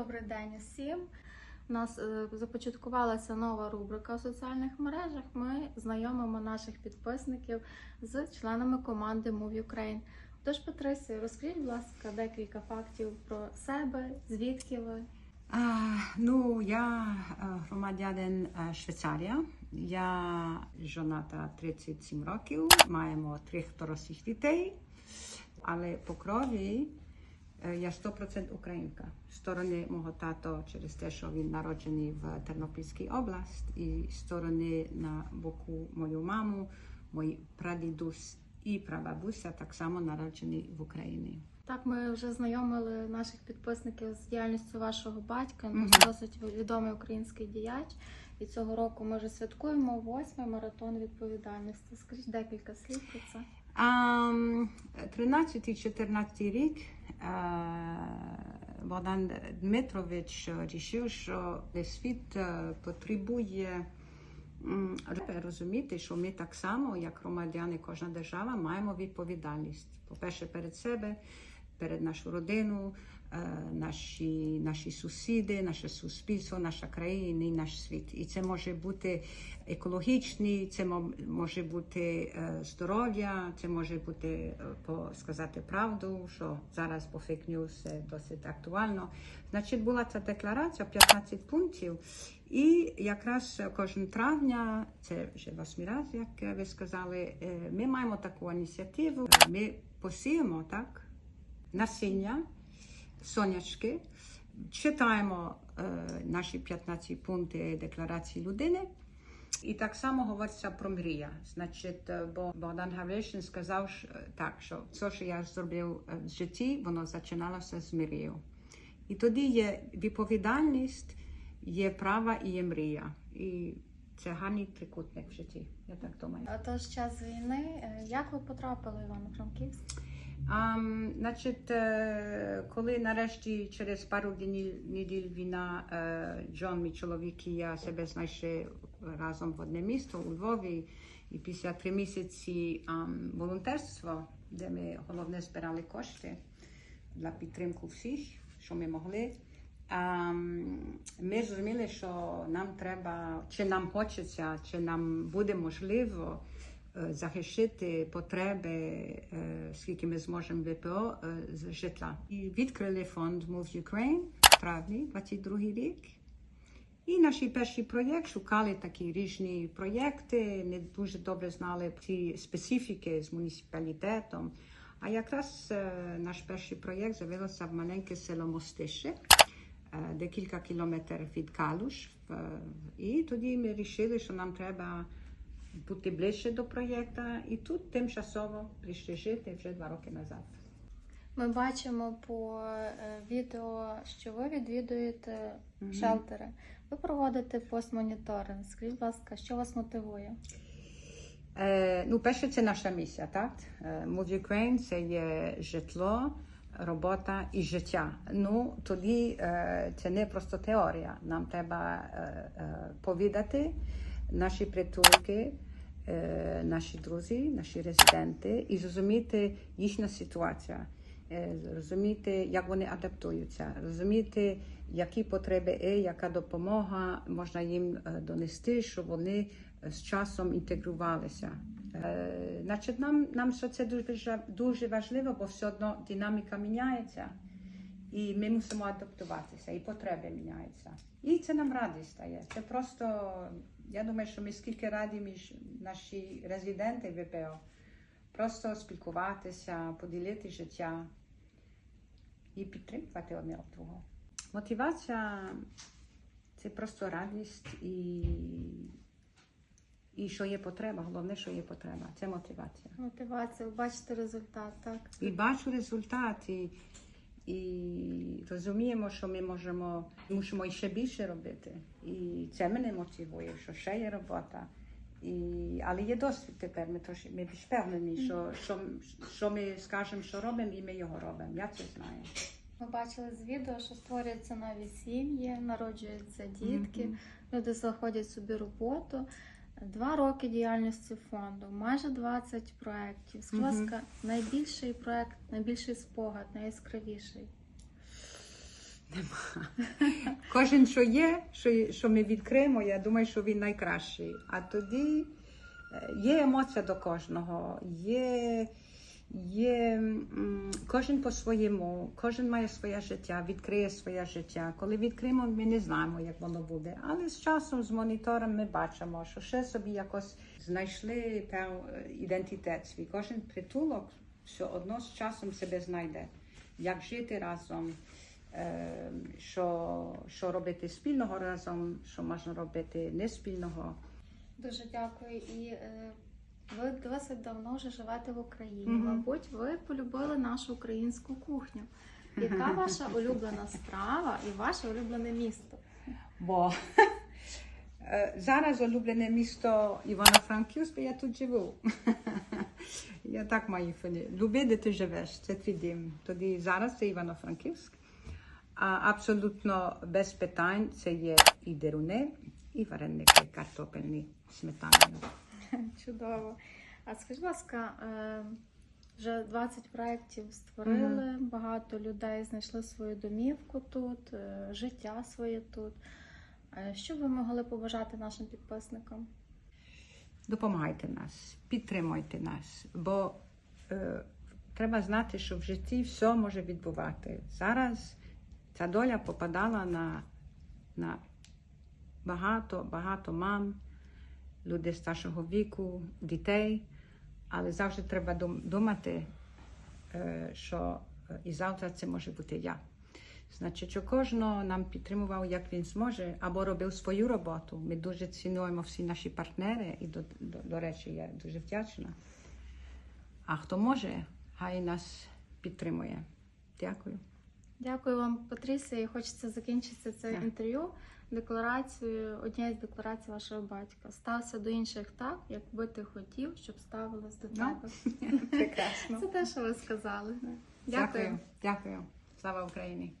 Добрий день усім. У нас е, започаткувалася нова рубрика у соціальних мережах. Ми знайомимо наших підписників з членами команди Move Ukraine. Тож, Патрисію, розкажіть, будь ласка, декілька фактів про себе, звідки ви. А, ну, я е, громадянин е, Швейцарія. Я жоната 37 років, маємо трьох дорослих дітей, але по крові я 100% українка. Сторони мого тато через те, що він народжений в Тернопільській області, і сторони на боку мою маму, мій прадідусь і прабабуся так само народжені в Україні. Так, ми вже знайомили наших підписників з діяльністю вашого батька. Він досить відомий український діяч. І цього року ми вже святкуємо восьмий маратон відповідальності. Скажіть декілька слів про це. А, 13-14 рік е, Богдан Дмитрович рішив, що світ е, потребує розуміти, що ми так само, як громадяни, кожна держава, маємо відповідальність. По-перше, перед себе, перед нашу родину, е, наші, наші сусіди, наше суспільство, наша країна і наш світ. І це може бути екологічний, це може бути е, здоров'я, це може бути е, по сказати правду, що зараз по фейк ньюс це досить актуально. Значить, була ця декларація 15 пунктів. І якраз кожен травня, це вже восьмий раз, як ви сказали, ми маємо таку ініціативу. Ми посіємо так насіння, сонячки, читаємо е, наші 15 пункти декларації людини. І так само говориться про мрія. Значить, е, бо Богдан Гавришин сказав що, е, так, що все, що я зробив е, в житті, воно починалося з мрією. І тоді є відповідальність, є права і є мрія. І це гарний трикутник в житті. Я так думаю. Тож час війни. Як ви потрапили в Івано-Франківськ? А, значить, е, коли нарешті через пару неділь війна е, Джон, мій чоловік і я себе знайшли разом в одне місто у Львові, і після три місяці ам, волонтерства, де ми головне збирали кошти для підтримки всіх, що ми могли. Ам, ми зрозуміли, що нам треба, чи нам хочеться, чи нам буде можливо захищити потреби, е, скільки ми зможемо ВПО е, з житла. І відкрили фонд Move Ukraine в травні 22 рік. І наш перший проєкт шукали такі різні проєкти, не дуже добре знали ці специфіки з муніципалітетом. А якраз е, наш перший проєкт з'явився в маленьке село Мостище, е, декілька кілометрів від Калуш. І тоді ми вирішили, що нам треба бути ближче до проєкту. І тут тимчасово прийшли жити вже два роки назад. Ми бачимо по е, відео, що ви відвідуєте Мгм. шелтери. Ви проводите постмоніторинг. Скажіть, будь ласка, що вас мотивує? Е, ну, перше, це наша місія, так? Е, Move Ukraine – це є житло, робота і життя. Ну, тоді е, це не просто теорія. Нам треба е, е, повідати наші притулки, е, наші друзі, наші резиденти і зрозуміти їхня ситуація. Е, Розуміти, як вони адаптуються, розуміти, які потреби є, яка допомога можна їм е, донести, щоб вони з часом інтегрувалися. Значить, нам, нам що це дуже, дуже важливо, бо все одно динаміка міняється, і ми мусимо адаптуватися, і потреби міняються. І це нам радість стає. Це просто, я думаю, що ми скільки раді між наші резиденти ВПО, просто спілкуватися, поділити життя і підтримувати одне одного. Мотивація це просто радість і, і що є потреба. Головне, що є потреба. Це мотивація. Мотивація, ви бачите результат, так? І бачу результати, і розуміємо, що ми можемо мусимо ще більше робити. І це мене мотивує, що ще є робота. І, але є досвід тепер. Ми, тож, ми більш впевнені, що, що, що ми скажемо, що робимо, і ми його робимо. Я це знаю. Ми бачили з відео, що створюються нові сім'ї, народжуються дітки, Мгм. люди знаходять собі роботу. Два роки діяльності фонду, майже 20 проєктів. Скажіть, будь ласка, найбільший проєкт, найбільший спогад, найяскравіший. Нема. Кожен, що є, що, що ми відкриємо, я думаю, що він найкращий. А тоді е, є емоція до кожного, є, є кожен по-своєму, кожен має своє життя, відкриє своє життя. Коли відкриємо, ми не знаємо, як воно буде. Але з часом, з монітором, ми бачимо, що ще собі якось знайшли пев ідентитет свій. Кожен притулок все одно з часом себе знайде. Як жити разом, е, що, що робити спільного разом, що можна робити не спільного. Дуже дякую. І е, ви досить давно вже живете в Україні. Мгм. Мабуть, ви полюбили нашу українську кухню. Яка ваша улюблена страва і ваше улюблене місто? Бо е, зараз улюблене місто Івано-Франківськ, я тут живу. Я так маю. Люби, де ти живеш, це твій дім. Тоді зараз це Івано-Франківськ. А абсолютно без питань це є і деруни, і вареники картопельні сметаною. Чудово. А скажіть, будь ласка, е, вже 20 проєктів створили, багато людей знайшли свою домівку тут, е, життя своє тут. Е, Що ви могли побажати нашим підписникам? Допомагайте нас, підтримуйте нас, бо е, треба знати, що в житті все може відбувати. Зараз ця доля попадала на, на багато, багато мам, людей старшого віку, дітей, але завжди треба думати, е, що е, і завтра це може бути я. Значить, що кожного нам підтримував, як він зможе, або робив свою роботу. Ми дуже цінуємо всі наші партнери, і до, до, до речі, я дуже вдячна. А хто може, хай нас підтримує. Дякую. Дякую вам, Патрісія. І хочеться закінчити це Так. інтерв'ю декларацією, однією з декларацій вашого батька. Стався до інших так, якби ти хотів, щоб ставилась до Ну, тебе. Прекрасно. Це те, що ви сказали. Дякую. Дякую. Слава Україні!